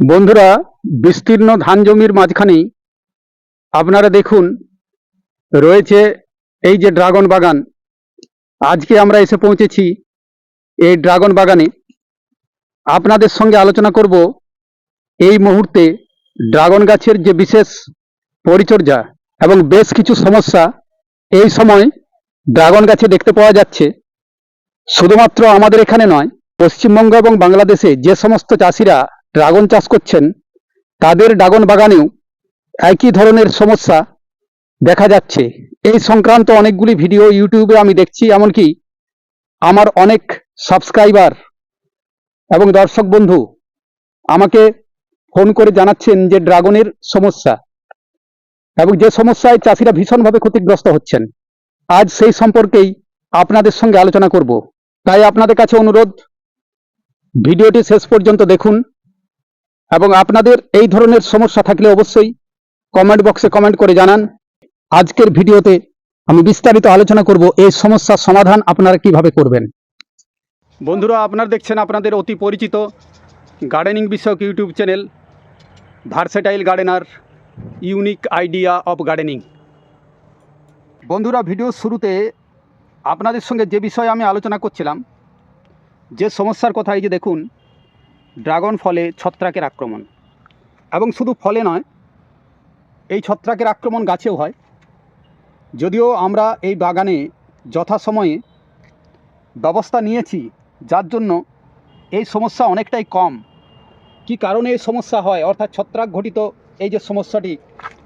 বন্ধুরা, বিস্তীর্ণ ধান জমির মাঝখানেই আপনারা দেখুন, রয়েছে এই যে ড্রাগন বাগান। আজকে আমরা এসে পৌঁছেছি এই ড্রাগন বাগানে। আপনাদের সঙ্গে আলোচনা করব এই মুহূর্তে ড্রাগন গাছের যে বিশেষ পরিচর্যা এবং বেশ কিছু সমস্যা, এই সময় ড্রাগন গাছে দেখতে পাওয়া যাচ্ছে। শুধুমাত্র আমাদের এখানে নয়, পশ্চিমবঙ্গ এবং বাংলাদেশে যে সমস্ত চাষিরা ড্রাগন চাষ করছেন, তাদের ড্রাগন বাগানেও একই ধরনের সমস্যা দেখা যাচ্ছে। এই সংক্রান্ত অনেকগুলি ভিডিও ইউটিউবে আমি দেখছি, এমনকি আমার অনেক সাবস্ক্রাইবার এবং দর্শক বন্ধু আমাকে ফোন করে জানাচ্ছেন যে ড্রাগনের সমস্যা এবং যে সমস্যায় চাষিরা ভীষণভাবে ক্ষতিগ্রস্ত হচ্ছেন। আজ সেই সম্পর্কেই আপনাদের সঙ্গে আলোচনা করব। তাই আপনাদের কাছে অনুরোধ, ভিডিওটি শেষ পর্যন্ত দেখুন। এবং আপনাদের এই ধরনের সমস্যা থাকলে অবশ্যই কমেন্ট বক্সে কমেন্ট করে জানান। আজকের ভিডিওতে আমি বিস্তারিত আলোচনা করব এই সমস্যার সমাধান আপনারা কীভাবে করবেন। বন্ধুরা, আপনারা দেখছেন আপনাদের অতি পরিচিত গার্ডেনিং বিষয়ক YouTube channel versatile gardener unique idea of gardening বন্ধুরা ভিডিও শুরুতে আপনাদের সঙ্গে যে বিষয়ে আমি আলোচনা করছিলাম, যে সমস্যার কথা এই যে দেখুন ড্রাগন ফলে ছত্রাকের আক্রমণ। এবং শুধু ফলে নয়, এই ছত্রাকের আক্রমণ গাছেও হয়। যদিও আমরা এই বাগানে যথাসময়ে ব্যবস্থা নিয়েছি, যার জন্য এই সমস্যা অনেকটাই কম। কি কারণে এই সমস্যা হয়? অর্থাৎ ছত্রাক ঘটিত এই যে সমস্যাটি,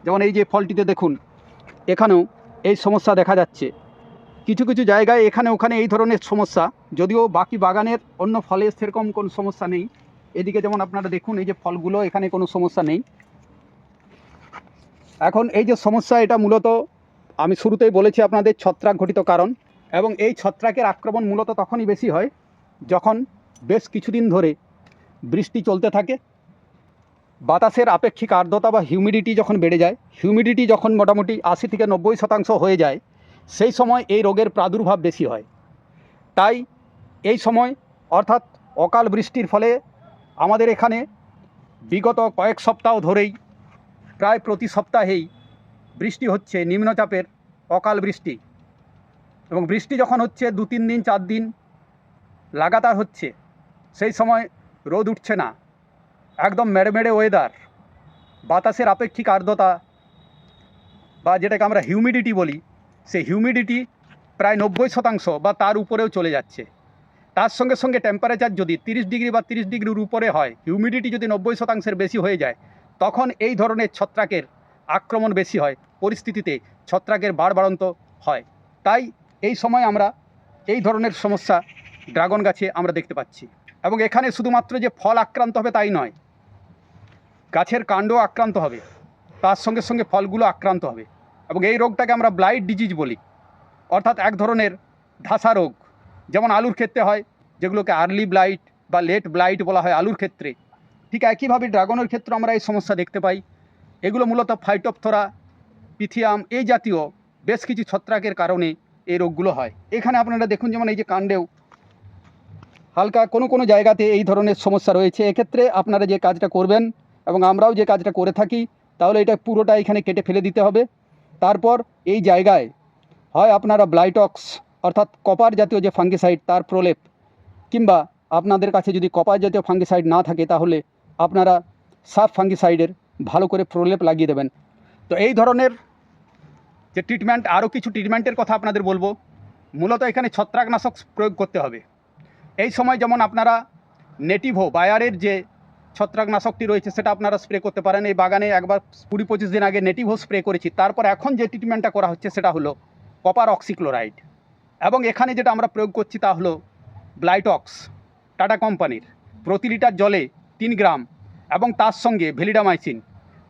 যেমন এই যে ফলটিতে দেখুন, এখানেও এই সমস্যা দেখা যাচ্ছে। কিছু কিছু জায়গায় এখানে ওখানে এই ধরনের সমস্যা, যদিও বাকি বাগানের অন্য ফলে সেরকম কোনো সমস্যা নেই। এদিকে যেমন আপনারা দেখুন, এই যে ফলগুলো, এখানে কোনো সমস্যা নেই। এখন এই যে সমস্যা, এটা মূলত আমি শুরুতেই বলেছি আপনাদের ছত্রাক ঘটিত কারণ এবং এই ছত্রাকের আক্রমণ মূলত তখনই বেশি হয় যখন বেশ কিছুদিন ধরে বৃষ্টি চলতে থাকে, বাতাসের আপেক্ষিক আর্দ্রতা বা হিউমিডিটি যখন বেড়ে যায় হিউমিডিটি যখন মোটামুটি আশি থেকে নব্বই শতাংশ হয়ে যায়, সেই সময় এই রোগের প্রাদুর্ভাব বেশি হয়। তাই এই সময় অর্থাৎ অকাল বৃষ্টির ফলে আমাদের এখানে বিগত কয়েক সপ্তাহ ধরেই, প্রায় প্রতি সপ্তাহেই বৃষ্টি হচ্ছে, নিম্নচাপের অকাল বৃষ্টি। এবং বৃষ্টি যখন হচ্ছে, দু তিন দিন, চার দিন লাগাতার হচ্ছে, সেই সময় রোদ উঠছে না। একদম মেড়ে মেড়ে ওয়েদার বাতাসের আপেক্ষিক আর্দ্রতা বা যেটাকে আমরা হিউমিডিটি বলি, সেই হিউমিডিটি প্রায় নব্বই শতাংশ বা তার উপরেও চলে যাচ্ছে। তার সঙ্গে সঙ্গে টেম্পারেচার যদি তিরিশ ডিগ্রি বা তিরিশ ডিগ্রির উপরে হয় হিউমিডিটি যদি নব্বই শতাংশের বেশি হয়ে যায়, তখন এই ধরনের ছত্রাকের আক্রমণ বেশি হয়, পরিস্থিতিতে ছত্রাকের বাড়বাড়ন্ত হয়। তাই এই সময় আমরা এই ধরনের সমস্যা ড্রাগন গাছে আমরা দেখতে পাচ্ছি। এবং এখানে শুধুমাত্র যে ফল আক্রান্ত হবে তাই নয়, গাছের কাণ্ড আক্রান্ত হবে, তার সঙ্গে সঙ্গে ফলগুলো আক্রান্ত হবে। এবং এই রোগটাকে আমরা ব্লাইট ডিজিজ বলি, অর্থাৎ এক ধরনের ধাসা রোগ। যেমন আলুর ক্ষেত্রে হয়, যেগুলোকে আর্লি ব্লাইট বা লেট ব্লাইট বলা হয় আলুর ক্ষেত্রে। ঠিক একইভাবে ড্রাগনের ক্ষেত্রে আমরা এই সমস্যা দেখতে পাই। এগুলো মূলত ফাইটোপথরা পিথিয়াম এই জাতীয় বেশ কিছু ছত্রাকের কারণে এই রোগগুলো হয়। এখানে আপনারা দেখুন যেমন এই যে কাণ্ডেও হালকা কোনো কোনো জায়গাতে এই ধরনের সমস্যা রয়েছে। এক্ষেত্রে আপনারা যে কাজটা করবেন এবং আমরাও যে কাজটা করে থাকি, তাহলে এটা পুরোটা এখানে কেটে ফেলে দিতে হবে। তারপর এই জায়গায় হয় আপনারা ব্লাইটক্স অর্থাৎ কপার জাতীয় যে ফাঙ্গিসাইড, তার প্রলেপ, কিংবা আপনাদের কাছে যদি কপার জাতীয় ফাঙ্গিসাইড না থাকে, তাহলে আপনারা সাব ফাঙ্গিসাইডের ভালো করে প্রলেপ লাগিয়ে দেবেন। তো এই ধরনের যে ট্রিটমেন্ট আরও কিছু ট্রিটমেন্টের কথা আপনাদের বলব। মূলত এখানে ছত্রাকনাশক প্রয়োগ করতে হবে। এই সময় যেমন আপনারা নেটিভো, বায়ারের যে ছত্রাকনাশকটি রয়েছে, সেটা আপনারা স্প্রে করতে পারেন। এই বাগানে একবার কুড়ি পঁচিশ দিন আগে নেটিভো স্প্রে করেছি। তারপর এখন যে ট্রিটমেন্টটা করা হচ্ছে, সেটা হলো কপার অক্সিক্লোরাইড এবং এখানে যেটা আমরা প্রয়োগ করছি তা হলো ব্লাইটক্স টাটা কোম্পানির প্রতি লিটার জলে তিন গ্রাম এবং তার সঙ্গে ভেলিডামাইসিন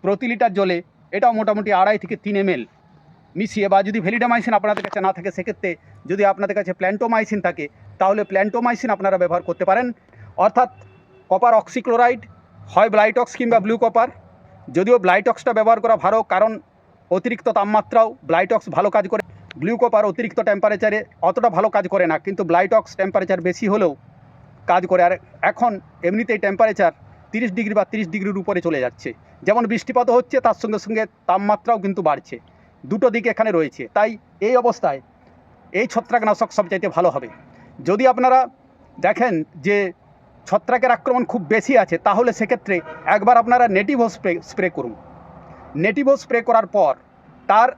প্রতি লিটার জলে এটাও মোটামুটি আড়াই থেকে তিন এমএল মিশিয়ে বা যদি ভেলিডামাইসিন আপনাদের কাছে না থাকে, সেক্ষেত্রে যদি আপনাদের কাছে প্ল্যান্টোমাইসিন থাকে, তাহলে প্ল্যান্টোমাইসিন আপনারা ব্যবহার করতে পারেন। অর্থাৎ কপার অক্সিক্লোরাইড হয় ব্লাইটক্স কিংবা ব্লু কপার যদিও ব্লাইটক্সটা ব্যবহার করা ভালো, কারণ অতিরিক্ত তাপমাত্রাও ব্লাইটক্স ভালো কাজ করে। ব্লু কপার অতিরিক্ত টেম্পারেচারে অতটা ভালো কাজ করে না, কিন্তু ব্লাইটক্স টেম্পারেচার বেশি হলেও কাজ করে। আর এখন এমনিতেই টেম্পারেচার তিরিশ ডিগ্রি বা তিরিশ ডিগ্রির উপরে চলে যাচ্ছে। যেমন বৃষ্টিপাতও হচ্ছে, তার সঙ্গে সঙ্গে তাপমাত্রাও কিন্তু বাড়ছে। দুটো দিক এখানে রয়েছে। তাই এই অবস্থায় এই ছত্রাকনাশক সবচাইতে ভালো হবে। যদি আপনারা দেখেন যে ছত্রাকের আক্রমণ খুব বেশি আছে, তাহলে সেক্ষেত্রে একবার আপনারা নেটিভো স্প্রে স্প্রে করুন। নেটিভো স্প্রে করার পর, তার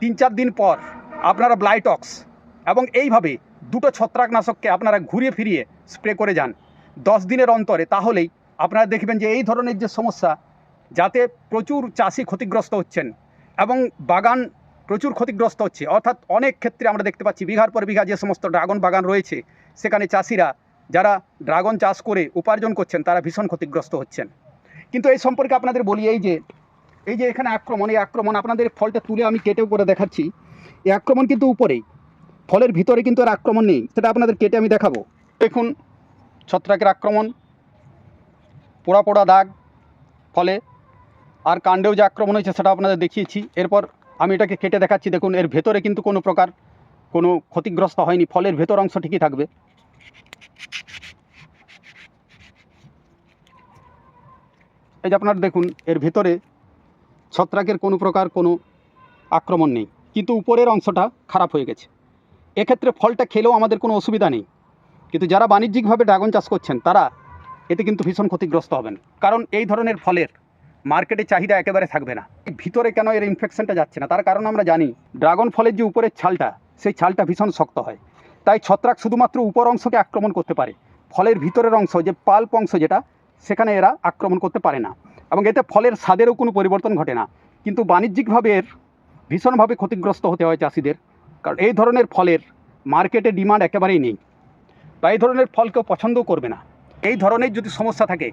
তিন চার দিন পর আপনারা ব্লাইটক্স এবং এইভাবে দুটো ছত্রাকনাশককে আপনারা ঘুরিয়ে ফিরিয়ে স্প্রে করে যান। দশ দিনের অন্তরে তাহলেই আপনারা দেখবেন যে এই ধরনের যে সমস্যা, যাতে প্রচুর চাষি ক্ষতিগ্রস্ত হচ্ছেন এবং বাগান প্রচুর ক্ষতিগ্রস্ত হচ্ছে। অর্থাৎ অনেক ক্ষেত্রে আমরা দেখতে পাচ্ছি, বিঘার পর বিঘা যে সমস্ত ড্রাগন বাগান রয়েছে, সেখানে চাষিরা যারা ড্রাগন চাষ করে উপার্জন করছেন, তারা ভীষণ ক্ষতিগ্রস্ত হচ্ছেন। কিন্তু এই সম্পর্কে আপনাদের বলি, এই যে এই যে এখানে আক্রমণ, এই আক্রমণ আপনাদের ফলটা তুলে আমি কেটেও করে দেখাচ্ছি। এই আক্রমণ কিন্তু উপরেই। ফলের ভিতরে কিন্তু আর আক্রমণ নেই, সেটা আপনাদের কেটে আমি দেখাবো। দেখুন, ছত্রাকের আক্রমণ, পোড়া পোড়া দাগ, ফলে আর কাণ্ডেও যে আক্রমণ হয়েছে সেটা আপনাদের দেখিয়েছি। এরপর আমি এটাকে কেটে দেখাচ্ছি। দেখুন, এর ভেতরে কিন্তু কোনো প্রকার কোনো ক্ষতিগ্রস্ত হয়নি, ফলের ভেতর অংশ ঠিকই থাকবে। এই যে আপনারা দেখুন, এর ভেতরে ছত্রাকের কোনো প্রকার কোনো আক্রমণ নেই। কিন্তু উপরের অংশটা খারাপ হয়ে গেছে। এক্ষেত্রে ফলটা খেলেও আমাদের কোনো অসুবিধা নেই। কিন্তু যারা বাণিজ্যিকভাবে ড্রাগন চাষ করছেন, তারা এতে কিন্তু ভীষণ ক্ষতিগ্রস্ত হবেন। কারণ এই ধরনের ফলের মার্কেটে চাহিদা একেবারে থাকবে না। ভিতরে কেন এর ইনফেকশনটা যাচ্ছে না? তার কারণ আমরা জানি, ড্রাগন ফলের যে উপরের ছালটা, সেই ছালটা ভীষণ শক্ত হয়। তাই ছত্রাক শুধুমাত্র উপর অংশকে আক্রমণ করতে পারে। ফলের ভিতরের অংশ, যে পাল্প অংশ যেটা, সেখানে এরা আক্রমণ করতে পারে না। এবং এতে ফলের স্বাদেরও কোনো পরিবর্তন ঘটে না। কিন্তু বাণিজ্যিকভাবে এর ভীষণভাবে ক্ষতিগ্রস্ত হতে হয় চাষিদের। কারণ এই ধরনের ফলের মার্কেটে ডিমান্ড একেবারেই নেই। বা এই ধরনের ফল কেউ পছন্দও করবে না। এই ধরনের যদি সমস্যা থাকে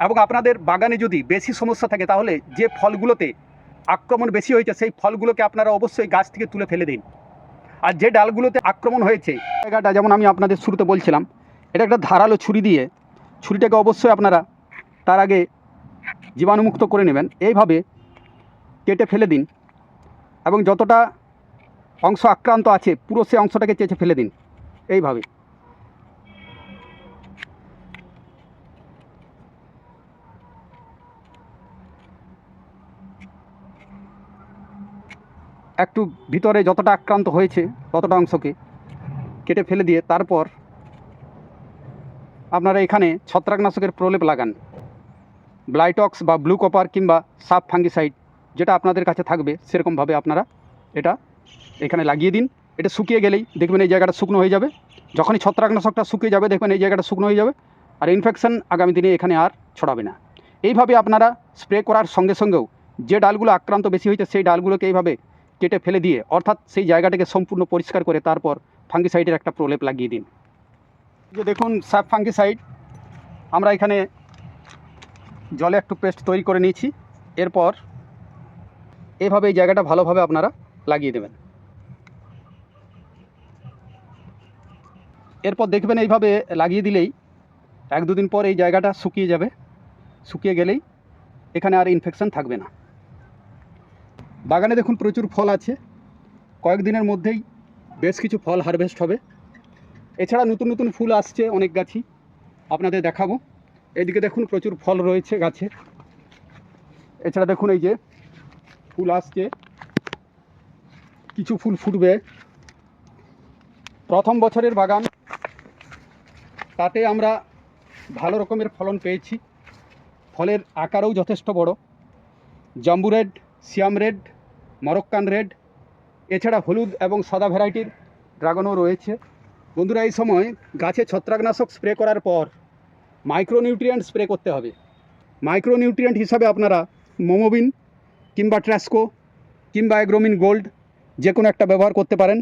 এবং আপনাদের বাগানে যদি বেশি সমস্যা থাকে, তাহলে যে ফলগুলোতে আক্রমণ বেশি হয়েছে, সেই ফলগুলোকে আপনারা অবশ্যই গাছ থেকে তুলে ফেলে দিন। আর যে ডালগুলোতে আক্রমণ হয়েছে, জায়গাটা যেমন আমি আপনাদের শুরুতে বলছিলাম, এটা একটা ধারালো ছুরি দিয়ে ছুরিটাকে অবশ্যই আপনারা তার আগে জীবাণুমুক্ত করে নেবেন। এইভাবে কেটে ফেলে দিন। এবং যতটা অংশ আক্রান্ত আছে, পুরো সেই অংশটাকে চেঁচে ফেলে দিন। এইভাবে। একটু ভিতরে যতটা আক্রান্ত হয়েছে, ততটা অংশকে কেটে ফেলে দিয়ে তারপর আপনারা এখানে ছত্রাকনাশকের প্রলেপ লাগান। ব্লাইটক্স বা ব্লু কপার কিংবা সাব ফাঙ্গিসাইড। যেটা আপনাদের কাছে থাকবে, সেরকমভাবে আপনারা এটা এখানে লাগিয়ে দিন। এটা শুকিয়ে গেলেই দেখবেন এই জায়গাটা শুকনো হয়ে যাবে। যখনই ছত্রাকনাশকটা শুকিয়ে যাবে, দেখবেন এই জায়গাটা শুকনো হয়ে যাবে। আর ইনফেকশান আগামী দিনে এখানে আর ছড়াবে না। এইভাবে আপনারা স্প্রে করার সঙ্গে সঙ্গেও যে ডালগুলো আক্রান্ত বেশি হয়েছে, সেই ডালগুলোকে এইভাবে কেটে ফেলে দিয়ে, অর্থাৎ সেই জায়গাটাকে সম্পূর্ণ পরিষ্কার করে তারপর ফাঙ্গিসাইডের একটা প্রলেপ লাগিয়ে দিন। যে দেখুন স্যাপ ফাঙ্গিসাইড আমরা এখানে জলে একটু পেস্ট তৈরি করে নিয়েছি। এরপর এভাবে এই জায়গাটা ভালোভাবে আপনারা লাগিয়ে দেবেন। এরপর দেখবেন এইভাবে লাগিয়ে দিলেই এক দুদিন পর এই জায়গাটা শুকিয়ে যাবে। শুকিয়ে গেলেই এখানে আর ইনফেকশান থাকবে না। বাগানে দেখুন প্রচুর ফল আছে। কয়েকদিনের মধ্যেই বেশ কিছু ফল হারভেস্ট হবে। এছাড়া নতুন নতুন ফুল আসছে অনেক গাছই। আপনাদের দেখাবো। এদিকে দেখুন প্রচুর ফল রয়েছে গাছে। এছাড়া দেখুন এই যে ফুল আসছে। কিছু ফুল ফুটবে। প্রথম বছরের বাগান। তাতে আমরা ভালো রকমের ফলন পেয়েছি। ফলের আকারও যথেষ্ট বড়। Jumbo red, Siam red, Moroccan red, এছাড়া হলুদ এবং সাদা ভ্যারাইটির ড্রাগনও রয়েছে। বন্ধুরা, এই সময় গাছে ছত্রাকনাশক স্প্রে করার পর মাইক্রোনিউট্রিয়েন্ট স্প্রে করতে হবে। মাইক্রোনিউট্রিয়েন্ট হিসাবে আপনারা মোমোবিন কিংবা ট্র্যাসকো কিংবা অ্যাগ্রোমিন গোল্ড যে কোনো একটা ব্যবহার করতে পারেন।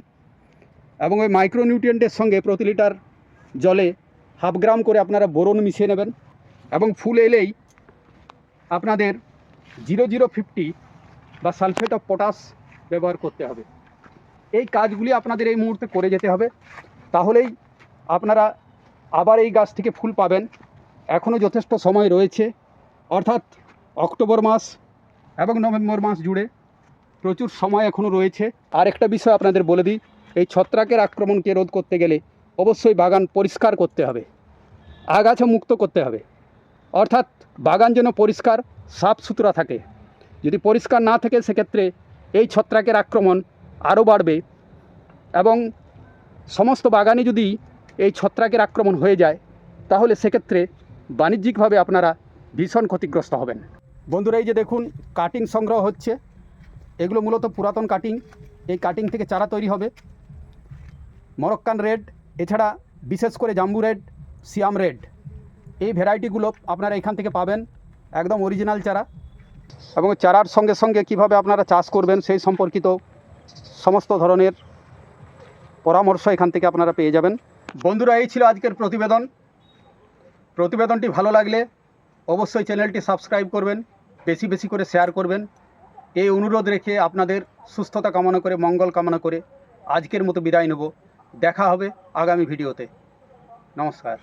এবং ওই মাইক্রোনিউট্রিয়েন্টের সঙ্গে প্রতি লিটার জলে হাফ গ্রাম করে আপনারা বোরন মিশিয়ে নেবেন। এবং ফুল এলেই আপনাদের জিরো জিরো ফিফটি বা সালফেট অফ পটাশ ব্যবহার করতে হবে। এই কাজগুলি আপনাদের এই মুহূর্তে করে যেতে হবে। তাহলেই আপনারা আবার এই গাছ থেকে ফুল পাবেন। এখনও যথেষ্ট সময় রয়েছে। অর্থাৎ অক্টোবর মাস এবং নভেম্বর মাস জুড়ে প্রচুর সময় এখনও রয়েছে। আর একটা বিষয় আপনাদের বলে দিই, এই ছত্রাকের আক্রমণকে রোধ করতে গেলে অবশ্যই বাগান পরিষ্কার করতে হবে, আগাছা মুক্ত করতে হবে। অর্থাৎ বাগান যেন পরিষ্কার, সাফ সুতরা থাকে। যদি পরিষ্কার না থাকে, সেক্ষেত্রে এই ছত্রাকের আক্রমণ আরও বাড়বে এবং সমস্ত বাগানে যদি এই ছত্রাকের আক্রমণ হয়ে যায়, তাহলে সেক্ষেত্রে বাণিজ্যিকভাবে আপনারা ভীষণ ক্ষতিগ্রস্ত হবেন। বন্ধুরা, এই যে দেখুন কাটিং সংগ্রহ হচ্ছে। এগুলো মূলত পুরাতন কাটিং এই কাটিং থেকে চারা তৈরি হবে। মরক্কান রেড, এছাড়া বিশেষ করে জাম্বু রেড, সিয়াম রেড। এই ভ্যারাইটিগুলো আপনারা এখান থেকে পাবেন, একদম অরিজিনাল চারা। এবং চারার সঙ্গে সঙ্গে কীভাবে আপনারা চাষ করবেন, সেই সম্পর্কিত সমস্ত ধরনের পরামর্শ এখান থেকে আপনারা পেয়ে যাবেন। বন্ধুরা, এই ছিল আজকের প্রতিবেদন। প্রতিবেদনটি ভালো লাগলে অবশ্যই চ্যানেলটি সাবস্ক্রাইব করবেন। বেশি বেশি করে শেয়ার করবেন। এই অনুরোধ রেখে আপনাদের সুস্থতা কামনা করে, মঙ্গল কামনা করে আজকের মতো বিদায় নেব। দেখা হবে আগামী ভিডিওতে। নমস্কার।